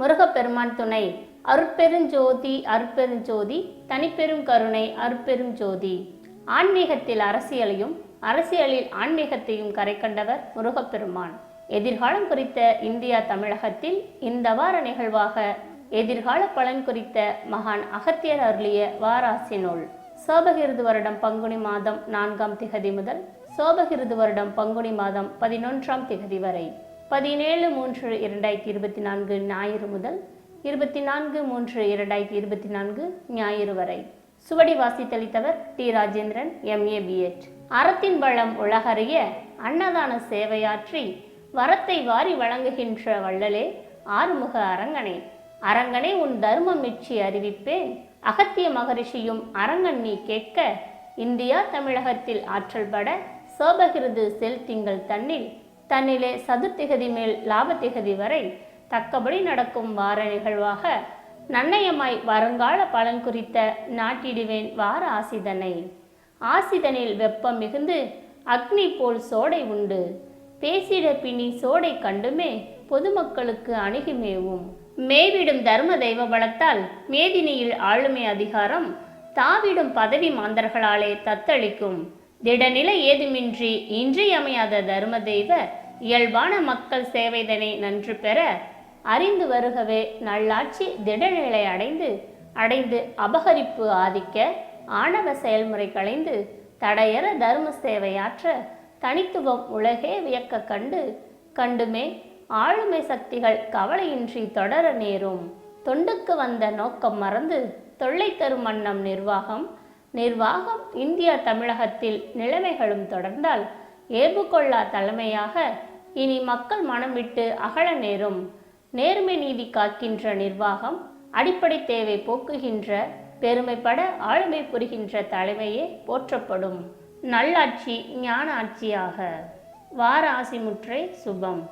முருகப்பெருமான் துணை. அருட்பெருஞ்சோதி அருட்பெருஞ்சோதி தனிப்பெரும் கருணை அருட்பெரும் ஜோதி ஆன்மீகத்தில் அரசியலையும் அரசியலில் ஆன்மீகத்தையும் கரை கண்டவர் முருகப்பெருமான். எதிர்காலம் குறித்த இந்தியா தமிழகத்தில் இந்த வார நிகழ்வாக எதிர்கால பலன் குறித்த மகான் அகத்தியர் அருளிய வாராசி நூல். சோபகிருது வருடம் பங்குனி மாதம் நான்காம் திகதி முதல் சோபகிருது வருடம் பங்குனி மாதம் பதினொன்றாம் திகதி வரை. பதினேழு மூன்று இரண்டாயிரத்தி இருபத்தி நான்கு ஞாயிறு முதல் இருபத்தி நான்கு மூன்று இரண்டாயிரத்தி இருபத்தி நான்கு ஞாயிறு வரை. சுவடி வாசித்தளித்தவர் டி ராஜேந்திரன் எம்ஏ பிஎட் அறத்தின் வளம் உலகறிய அன்னதான சேவையாற்றி வரத்தை வாரி வழங்குகின்ற வள்ளலே ஆறுமுக அரங்கனே. அரங்கனை உன் தர்மம் மிச்சி அறிவிப்பேன். அகத்திய மகரிஷியும் அரங்கன் நீ கேட்க இந்தியா தமிழகத்தில் ஆற்றல் பட சோபகிருது செல் திங்கள் தன்னில் தன்னிலே சதுர்த்திகதி மேல் லாபத்திகதி வரை தக்கபடி நடக்கும் வார நிகழ்வாக நன்னயமாய் வருங்கால பலன் குறித்த நாட்டிடுவேன் வார ஆசிதனை. ஆசிதனில் வெப்பம் மிகுந்து அக்னி போல் சோடை உண்டு. பேசிட பிணி சோடை கண்டுமே பொதுமக்களுக்கு அணுகிமேவும். மேவிடும் தர்ம தெய்வ பலத்தால் மேதினியில் ஆளுமை அதிகாரம் தாவிடும் பதவி மாந்தர்களாலே தத்தளிக்கும். திடநிலை ஏதுமின்றி இன்றியமையாத தர்ம தெய்வ இயல்பான மக்கள் சேவைதனை நன்று பெற அறிந்து வருகவே நல்லாட்சி திடநிலை அடைந்து அடைந்து அபகரிப்பு ஆதிக்க ஆணவ செயல்முறை களைந்து தடையற தர்ம சேவையாற்ற தனித்துவம் உலகே வியக்க கண்டு கண்டுமே ஆளுமை சக்திகள் கவலையின்றி தொடர நேரும். தொண்டுக்கு வந்த நோக்கம் மறந்து தொல்லை தரும் வண்ணம் நிர்வாகம் நிர்வாகம் இந்தியா தமிழகத்தில் நிலைமைகளும் தொடர்ந்தால் ஏவுகொள்ளா தலைமையாக இனி மக்கள் மனம் விட்டு அகல நேரும். நேர்மை நீதி காக்கின்ற நிர்வாகம் அடிப்படை தேவை போக்குகின்ற பெருமைப்பட ஆளுமை புரிகின்ற தலைமையே போற்றப்படும். நல்லாட்சி ஞான ஆட்சியாக. வார ஆசிமுற்றை சுபம்.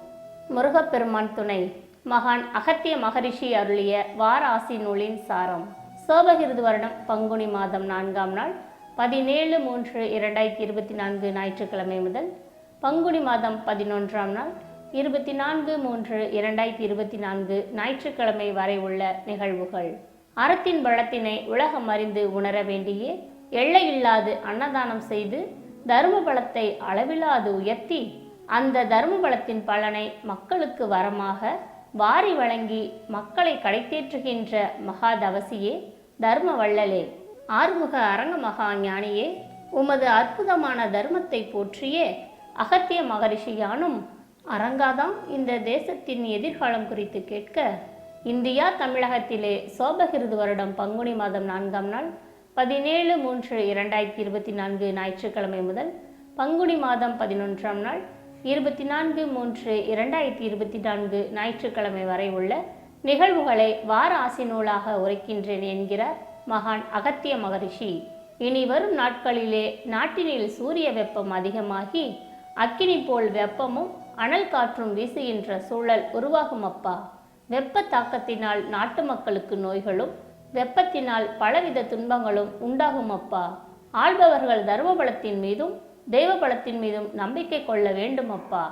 முருகப்பெருமான் துணை. மகான் அகத்திய மகரிஷி அருளிய வார ஆசி நூலின் சாரம். சோபகிருது வருடம் பங்குனி மாதம் நான்காம் நாள் பதினேழு மூன்று இரண்டாயிரத்தி இருபத்தி நான்கு ஞாயிற்றுக்கிழமை முதல் பங்குனி மாதம் பதினொன்றாம் நாள் இருபத்தி நான்கு மூன்று இரண்டாயிரத்தி இருபத்தி நான்கு ஞாயிற்றுக்கிழமை வரை உள்ள நிகழ்வுகள். அறத்தின் பலத்தினை உலகம் அறிந்து உணர வேண்டியே எல்லையில்லாது அன்னதானம் செய்து தர்ம பலத்தை அளவில்லாது உயர்த்தி அந்த தர்ம பலத்தின் பலனை மக்களுக்கு வரமாக வாரி வழங்கி மக்களை கடைத்தேற்றுகின்ற மகாதவசியே தர்ம வள்ளலே ஆறுமுக அரங்க மகா ஞானியே உமது அற்புதமான தர்மத்தை போற்றியே அகத்திய மகரிஷியானும் அரங்காதாம் இந்த தேசத்தின் எதிர்காலம் குறித்து கேட்க இந்தியா தமிழகத்திலே சோபகிருது வருடம் பங்குனி மாதம் நான்காம் நாள் பதினேழு மூன்று இரண்டாயிரத்தி இருபத்தி நான்கு ஞாயிற்றுக்கிழமை முதல் பங்குனி மாதம் பதினொன்றாம் நாள் இருபத்தி நான்கு மூன்று இரண்டாயிரத்தி இருபத்தி நான்கு ஞாயிற்றுக்கிழமை வரை உள்ள நிகழ்வுகளை வார ஆசி நூலாக உரைக்கின்றேன் என்கிறார் மகான் அகத்திய மகரிஷி. இனி வரும் நாட்களிலே நாட்டினில் சூரிய வெப்பம் அதிகமாகி அக்கினி போல் வெப்பமும் அனல் காற்றும் வீசுகின்ற சூழல் உருவாகும் அப்பா வெப்ப தாக்கத்தினால் நாட்டு மக்களுக்கு நோய்களும் வெப்பத்தினால் பலவித துன்பங்களும் உண்டாகும் அப்பா ஆள்பவர்கள் தர்ம பலத்தின் மீதும் தெய்வ பலத்தின் மீதும் நம்பிக்கை கொள்ள வேண்டும் அப்பா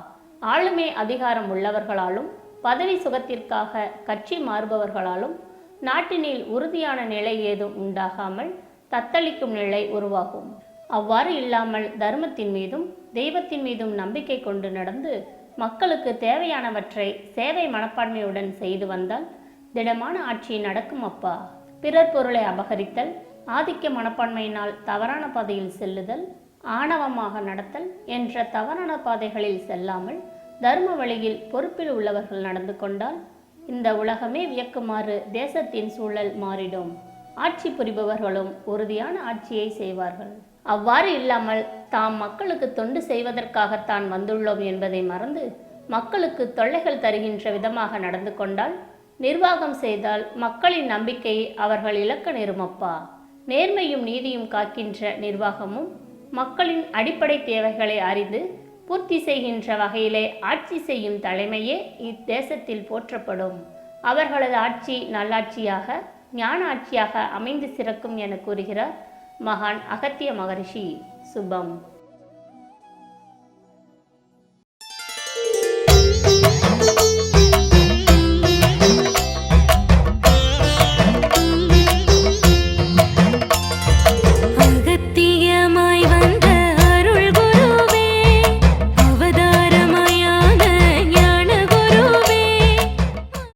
ஆளுமை அதிகாரம் உள்ளவர்களாலும் பதவி சுகத்திற்காக கட்சி மாறுபவர்களாலும் நாட்டினில் உறுதியான நிலை ஏதும் உண்டாகாமல் தத்தளிக்கும் நிலை உருவாகும். அவ்வாறு இல்லாமல் தர்மத்தின் மீதும் தெய்வத்தின் மீதும் நம்பிக்கை கொண்டு நடந்து மக்களுக்கு தேவையானவற்றை சேவை மனப்பான்மையுடன் செய்து வந்தால் திடமான ஆட்சி நடக்கும் அப்பா. பிறர் பொருளை அபகரித்தல் ஆதிக்க மனப்பான்மையினால் தவறான பாதையில் செல்லுதல் ஆணவமாக நடத்தல் என்ற தவறான பாதைகளில் செல்லாமல் தர்ம வழியில் பொறுப்பில் உள்ளவர்கள் நடந்து கொண்டால் இந்த உலகமே வியக்குமாறு தேசத்தின் சூழல் மாறிடும். ஆட்சி புரிபவர்களும் உறுதியான ஆட்சியை செய்வார்கள். அவ்வாறு இல்லாமல் தாம் மக்களுக்கு தொண்டு செய்வதற்காகத்தான் வந்துள்ளோம் என்பதை மறந்து மக்களுக்கு தொல்லைகள் தருகின்ற விதமாக நடந்து கொண்டால் நிர்வாகம் செய்தால் மக்களின் நம்பிக்கையை அவர்கள் இழக்க நிறுமப்பா நேர்மையும் நீதியும் காக்கின்ற நிர்வாகமும் மக்களின் அடிப்படை தேவைகளை அறிந்து பூர்த்தி செய்கின்ற வகையிலே ஆட்சி செய்யும் தலைமையே இத்தேசத்தில் போற்றப்படும். அவர்களது ஆட்சி நல்லாட்சியாக ஞான ஆட்சியாக அமைந்து சிறக்கும் என கூறுகிறார் மகான் அகத்திய மகரிஷி சுபம்.